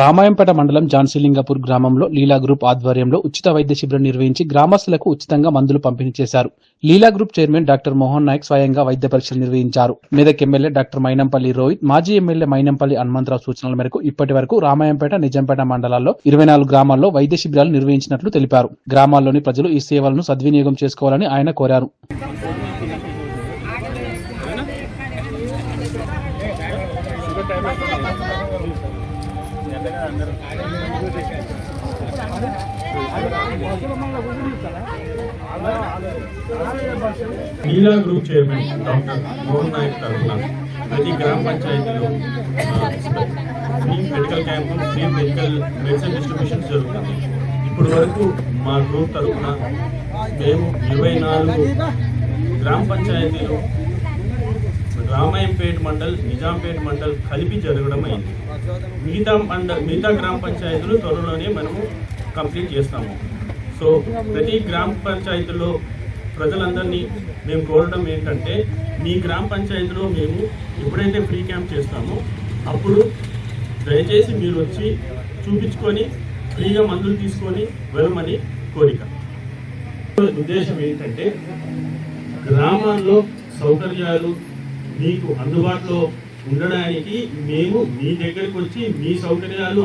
రామాయంపేట మండలం జాన్సీలింగపూర్ గ్రామంలో లీలా గ్రూప్ ఆధ్వర్యంలో ఉచిత వైద్య శిబిరం నిర్వహించి గ్రామస్తులకు ఉచితంగా మందులు పంపిణీ చేశారు. Leela group chairman doctor Mohan Naik స్వయంగా వైద్య పరీక్షలు నిర్వహించారు. మెదక్ ఎమ్మెల్యే డాక్టర్ మైనంపల్లి రోహిత్ మాజీ ఎమ్మెల్యే మైనంపల్లి హనుమంతరావు సూచనల మేరకు ఇప్పటి వరకు రామాయంపేట నిజాంపేట మండలాల్లో ఇరవై నాలుగు గ్రామాల్లో వైద్య శిబిరాలు నిర్వహించినట్లు తెలిపారు. గ్రామాల్లోని ప్రజలు ఈ సేవలను సద్వినియోగం చేసుకోవాలని ఆయన కోరారు. Neela group chairman doctor Mohan Naik తరఫున ప్రతి గ్రామ పంచాయతీలో free medical camp free medical medicine distribution జరుగుతుంది. ఇప్పటి వరకు మా గ్రూప్ తరఫున మేము ఇరవై నాలుగు గ్రామ పంచాయతీలో రామాయంపేట్ మండల్ నిజాంపేట్ మండల్ కలిపి జరగడం అయింది. మిగతా మండల్ మిగతా గ్రామ పంచాయతీలు త్వరలోనే మనము కంప్లీట్ చేస్తాము. సో ప్రతి గ్రామ పంచాయతీలో ప్రజలందరినీ మేము కోరడం ఏంటంటే మీ గ్రామ పంచాయతీలో మేము ఎప్పుడైతే ఫ్రీ క్యాంప్ చేస్తామో అప్పుడు దయచేసి మీరు వచ్చి చూపించుకొని ఫ్రీగా మందులు తీసుకొని వెళ్ళమని కోరిక. ఉద్దేశం ఏంటంటే గ్రామాల్లో సౌకర్యాలు మీకు అందుబాటులో ఉండడానికి మేము మీ దగ్గరికి వచ్చి మీ సౌకర్యాలు